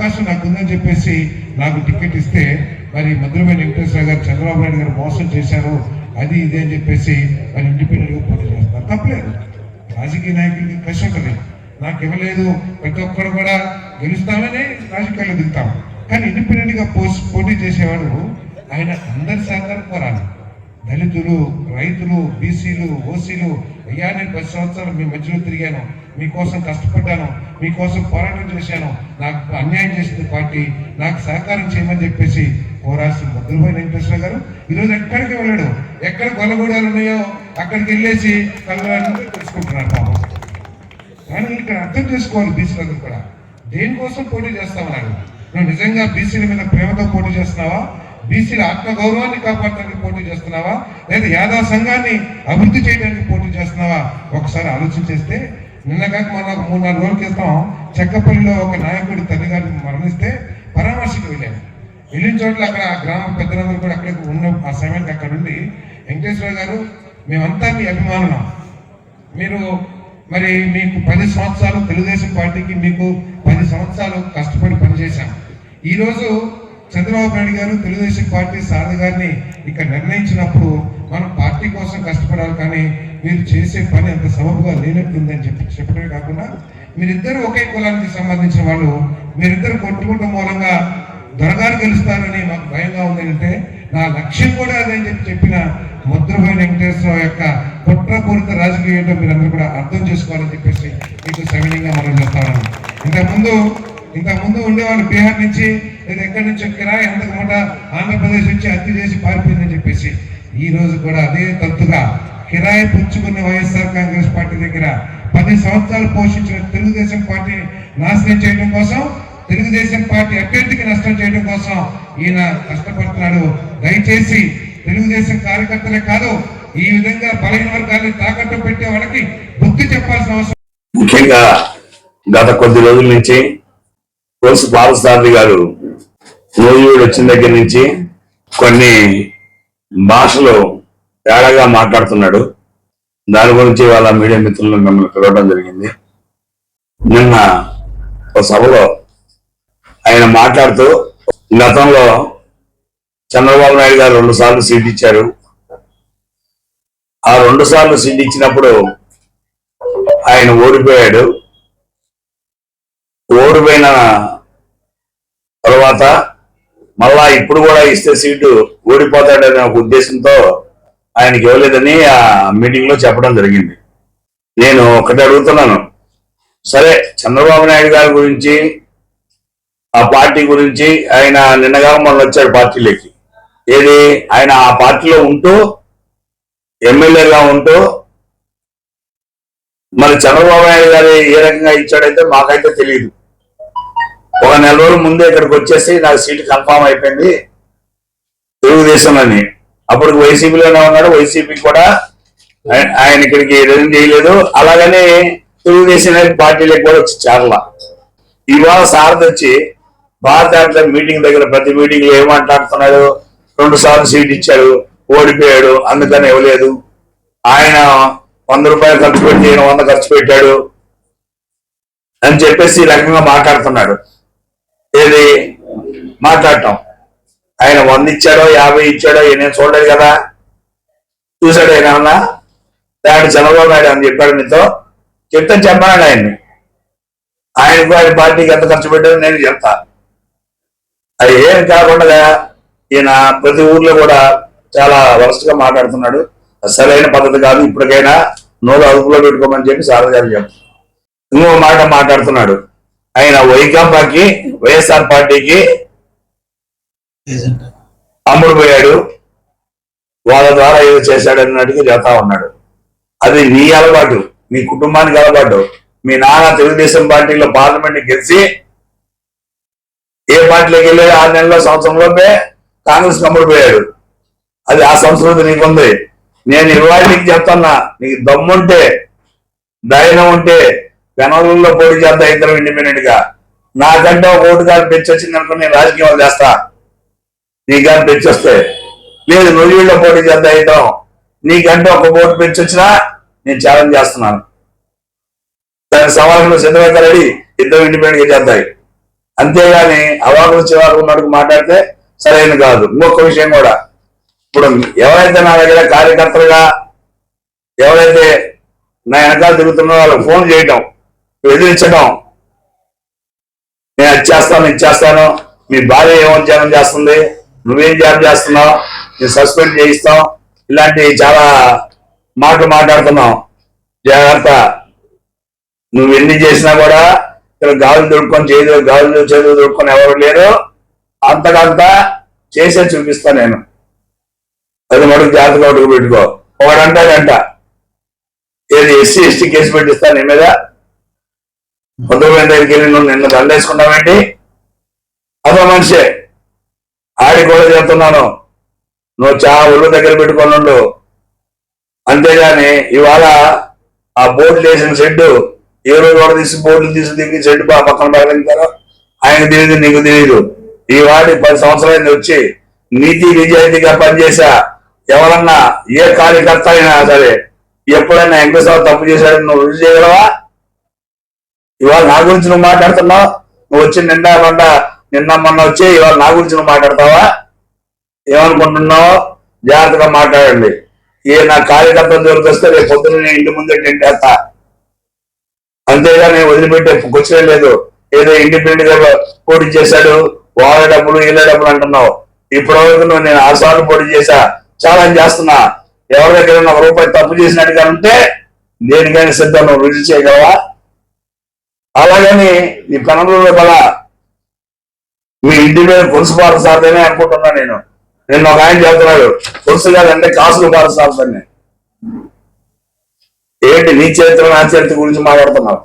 అవకాశం నాకు ఉందని చెప్పేసి నాకు టికెట్ ఇస్తే మరి మధురమైన వెంకటేశ్వర గారు చంద్రబాబు నాయుడు గారు మోసం చేశారు అది ఇది అని చెప్పేసి మరి ఇండిపెండెంట్గా పోటీ చేస్తారు తప్పలేదు. రాజకీయ నాయకులకి కష్టం నాకు ఇవ్వలేదు. ప్రతి ఒక్కరు కూడా గెలుస్తామని రాజకీయాల్లో దిగుతాం. కానీ ఇండిపెండెంట్గా పోస్ట్ పోటీ చేసేవాడు ఆయన అందరి సహకారం కోరాలి. దళితులు రైతులు బీసీలు ఓసీలు అయ్యా నేను పది సంవత్సరాలు మీ మధ్యలో తిరిగాను. మీకోసం కష్టపడ్డాను. మీకోసం పోరాటం చేశాను. నాకు అన్యాయం చేసింది పార్టీ. నాకు సహకారం చేయమని చెప్పేసి కోరాల్సిన ముద్రపోయిన వెంకటేశ్వర గారు ఈరోజు ఎక్కడికి వెళ్ళాడు? ఎక్కడ కొలగూడాలు ఉన్నాయో అక్కడికి వెళ్ళేసి కలవాలని తెలుసుకుంటున్నాడు పాపం కానీ ఇక్కడ అర్థం చేసుకోవాలి బీసీలందరూ కూడా. దేనికోసం పోటీ చేస్తామన్నారు నువ్వు నిజంగా బీసీల మీద ప్రేమతో పోటీ చేస్తున్నావా? బీసీల ఆత్మగౌరవాన్ని కాపాడటానికి పోటీ చేస్తున్నావా? లేదా యాదవ సంఘాన్ని అభివృద్ధి చేయడానికి పోటీ చేస్తున్నావా? ఒకసారి ఆలోచన చేస్తే నిన్న కాక మొన్న ఒక మూడు నాలుగు రోజుల క్రితం చెక్కపల్లిలో ఒక నాయకుడి తల్లిగారిని మరణిస్తే పరామర్శకు వెళ్ళాను. వెళ్ళిన చోట్ల అక్కడ ఆ గ్రామ పెద్దలందరూ కూడా అక్కడ ఉన్న ఆ సమయానికి అక్కడ ఉండి వెంకటేశ్వర గారు మేమంతా మీ అభిమానులం. మీరు మరి మీకు పది సంవత్సరాలు తెలుగుదేశం పార్టీకి మీకు పది సంవత్సరాలు కష్టపడి పనిచేశాం. ఈరోజు చంద్రబాబు నాయుడు గారు తెలుగుదేశం పార్టీ సారథి గారిని ఇక్కడ నిర్ణయించినప్పుడు మనం పార్టీ కోసం కష్టపడాలి కానీ మీరు చేసే పని అంత సబబుగా లేనట్టుందని చెప్పి చెప్పడమే కాకుండా మీరిద్దరు ఒకే కులానికి సంబంధించిన వాళ్ళు మీరిద్దరు కొట్టుకుంటం మూలంగా దొరగారు గెలుస్తారని మాకు భయంగా ఉందంటే నా లక్ష్యం కూడా అదని చెప్పి చెప్పిన ముద్రపోయిన వెంకటేశ్వరరావు యొక్క కుట్రపూరిత రాజకీయంలో మీరందరూ కూడా అర్థం చేసుకోవాలని చెప్పేసి మీకు సవినీయంగా మనం చెప్తాను ఇంతకుముందు ఇంతకుముందు ఉండేవాళ్ళు బీహార్ నుంచి లేదా ఎక్కడి నుంచో కిరాయి అంతకు మూట ఆంధ్రప్రదేశ్ నుంచి అతి చేసి పారిపోయిందని చెప్పేసి ఈ రోజు కూడా అదే తత్తుగా కిరాయి పుచ్చుకున్న వైఎస్ఆర్ కాంగ్రెస్ పార్టీ దగ్గర పది సంవత్సరాలు పోషించిన తెలుగుదేశం పార్టీని నాశనం చేయడం కోసం తెలుగుదేశం పార్టీ అభ్యర్థికి నష్టం చేయడం కోసం ఈయన కష్టపడుతున్నాడు. దయచేసి తెలుగుదేశం కార్యకర్తలే కాదు ఈ విధంగా బలహీన వర్గాన్ని తాకట్టు పెట్టే వాళ్ళకి బుద్ధి చెప్పాల్సిన అవసరం ముఖ్యంగా గత కొద్ది రోజుల నుంచి కొలుసు బాలసారథి గారు నోజుడు వచ్చిన దగ్గర నుంచి కొన్ని భాషలు తేడాగా మాట్లాడుతున్నాడు. దాని గురించి వాళ్ళ మీడియా మిత్రులను మిమ్మల్ని పిలవడం జరిగింది. నిన్న ఒక సభలో ఆయన మాట్లాడుతూ గతంలో చంద్రబాబు నాయుడు గారు రెండు సార్లు సీట్ ఇచ్చారు. ఆ రెండు సార్లు సీట్ ఇచ్చినప్పుడు ఆయన ఓడిపోయాడు. ఓడిపోయిన తర్వాత మళ్ళా ఇప్పుడు కూడా ఇస్తే సీటు ఓడిపోతాడనే ఒక ఉద్దేశంతో ఆయనకి ఇవ్వలేదని ఆ మీటింగ్లో చెప్పడం జరిగింది. నేను ఒకటి అడుగుతున్నాను. సరే చంద్రబాబు నాయుడు గారి గురించి ఆ పార్టీ గురించి ఆయన నిన్నగా మొన్న వచ్చాడు పార్టీలోకి. ఏది? ఆయన ఆ పార్టీలో ఉంటూ ఎమ్మెల్యేగా ఉంటూ మరి చంద్రబాబు నాయుడు గారు ఏ రకంగా ఇచ్చాడైతే మాకైతే తెలియదు. ఒక నెల రోజుల ముందే ఇక్కడికి వచ్చేసి నాకు సీటు కన్ఫామ్ అయిపోయింది. తెలుగుదేశం అని అప్పుడు వైసీపీలోనే ఉన్నాడు. వైసీపీ కూడా ఆయన ఇక్కడికి రిజైన్ చేయలేదు. అలాగనే తెలుగుదేశం పార్టీలకు కూడా వచ్చి చేరల. ఇవాళ సారథి వచ్చి భారత మీటింగ్ దగ్గర ప్రతి మీటింగ్లో ఏమంటాడుతున్నాడు? రెండు సార్లు సీట్ ఇచ్చాడు. ఓడిపోయాడు. అందుకని ఇవ్వలేదు. ఆయన వంద రూపాయలు ఖర్చు పెట్టి వంద ఖర్చు పెట్టాడు అని చెప్పేసి ఈ రకంగా మాట్లాడుతున్నాడు. ఏది? మాట్లాడటం. ఆయన వంద ఇచ్చాడో యాభై ఇచ్చాడో నేను చూడలేదు కదా? చూశాడు ఆయన ఏమన్నా? దాని చంద్రబాబు నాయుడు అని చెప్పాడు మీతో. చెప్తే చెప్పాడు ఆయన్ని. ఆయనకు ఆయన పార్టీకి ఎంత ఖర్చు పెట్టారో నేను చెప్తా. అది ఏం కాకుండా ఈయన ప్రతి ఊర్లో కూడా చాలా వరస్ట్గా మాట్లాడుతున్నాడు. సరైన పద్ధతి కాదు. ఇప్పటికైనా నోరు అదుపులో పెట్టుకోమని చెప్పి సారథి గారు చెప్తారు ఇంకో మాట మాట్లాడుతున్నాడు. ఆయన వైకాపాకి వైఎస్ఆర్ పార్టీకి అమ్ముడు పోయాడు. వాళ్ళ ద్వారా ఏదో చేశాడు అన్నట్టుగా చెప్తా ఉన్నాడు. అది నీ అలవాటు మీ కుటుంబానికి అలవాటు. మీ నాన్న తెలుగుదేశం పార్టీలో పార్లమెంట్ గెలిచి ఏ పార్టీలోకి వెళ్ళి ఆరు నెలల సంవత్సరంలోపే కాంగ్రెస్ అమ్ముడు పోయాడు. అది ఆ సంస్కృతి నీకుంది. నేను ఇవాళ నీకు చెప్తున్నా నీకు దమ్ముంటే ధైర్యం ఉంటే పెనలలో పోటీ చేద్దాం ఇద్దరు ఇండిపెండెంట్గా? నాకంటే ఒక ఓటు కాదు పెంచొచ్చింది అనుకుని నేను రాజకీయాలు చేస్తా. నీకు కానీ పెంచొస్తే లేదు నొయ్యిలో పోటీ చేద్దాం ఇద్దాం నీకంటే ఒక ఓటు పెంచొచ్చినా నేను ఛాలెంజ్ చేస్తున్నాను. దాని సవాళ్ళను సిద్ధమైతే రెడీ ఇద్దరు ఇండిపెండెంట్గా చేద్దాయి. అంతేగాని అవాకులు చివాకులు మటుకు మాట్లాడితే సరైన కాదు. ఇంకొక విషయం కూడా. ఇప్పుడు ఎవరైతే నా దగ్గర కార్యకర్తలుగా ఎవరైతే నా వెనకాల తిరుగుతున్నారో వాళ్ళకి ఫోన్ చేయటం బెదిరించడం నేను అది చేస్తాను ఇది చేస్తాను. మీ భార్య ఏమోద్యానం చేస్తుంది? నువ్వేం జాబ్ చేస్తున్నావు? నేను సస్పెండ్ చేయిస్తాం. ఇలాంటి చాలా మాటలు మాట్లాడుతున్నాం. జాగ్రత్త. నువ్వు ఎన్ని చేసినా కూడా ఇక్కడ గాజులు దొడుకొని చేదు గాజులు చేతులు దొడుకొని ఎవరు లేరు. అంతకంతా చేసే చూపిస్తా నేను. అది మటుకు జాగ్రత్తగా అడుగు పెట్టుకో. ఒకడంటాడంట ఏది ఎస్సీ ఎస్టీ కేసు పెట్టిస్తా నీ మీద? పొద్దుమైన దగ్గరికి వెళ్ళి నువ్వు నిన్ను దండేసుకున్నావేంటి అదో మనిషే ఆడి కూడా చెప్తున్నాను నువ్వు చాలా ఒళ్ళు దగ్గర పెట్టుకొని ఉండు. అంతేగాని ఇవాళ ఆ బోర్డు వేసిన షెడ్ ఏ రోజు కూడా తీసి బోర్డులు తీసి దిగి షెడ్ బా పక్కన పడగలుగుతారో ఆయన తెలియదు నీకు తెలియదు. ఈ వాడి పది సంవత్సరాలు వచ్చి నీతి నిజాయితీగా పనిచేసా. ఎవరన్నా ఏ కార్యకర్త అయినా సరే ఎప్పుడైనా వెంకటేశ్వర తప్పు చేశాడని నువ్వు రుజువు చేయగలవా? ఇవాళ నా గురించి నువ్వు మాట్లాడుతున్నావు? నువ్వు వచ్చి నిన్న మొన్న నిన్న మొన్న వచ్చి ఇవాళ నా గురించి నువ్వు మాట్లాడతావా? ఏమనుకుంటున్నావు? జాగ్రత్తగా మాట్లాడండి. ఏ నా కార్యకర్తలు దొరికొస్తే రేపు పొద్దున్న నేను ఇంటి ముందే టెంటేస్తా నేను వదిలిపెట్టే కూర్చోలేదు లేదు. ఏదో ఇండిపెండెంట్గా పోటీ చేశాడు వాళ్ళ డబ్బులు వీళ్ళ డబ్బులు అంటున్నావు. ఇప్పటి వరకు నువ్వు నేను ఆరు సార్లు పోటీ చేశా ఛాలెంజ్ చేస్తున్నా. ఎవరి దగ్గర ఒక రూపాయి తప్పు చేసినట్టుగా ఉంటే దేనికైనా సిద్ధం నువ్వు రుజువు చేయగలవా? అలాగని ఈ కనబడుల బల మీ ఇంటి మీద పులుసు పారసారదనే అనుకుంటున్నా నేను. నేను ఒక ఆయన చెప్తున్నాడు పులుసు కాదంటే కాసులు పారసారదని ఏంటి నీ చరిత్ర నా చరిత్ర గురించి మాట్లాడుతున్నావు?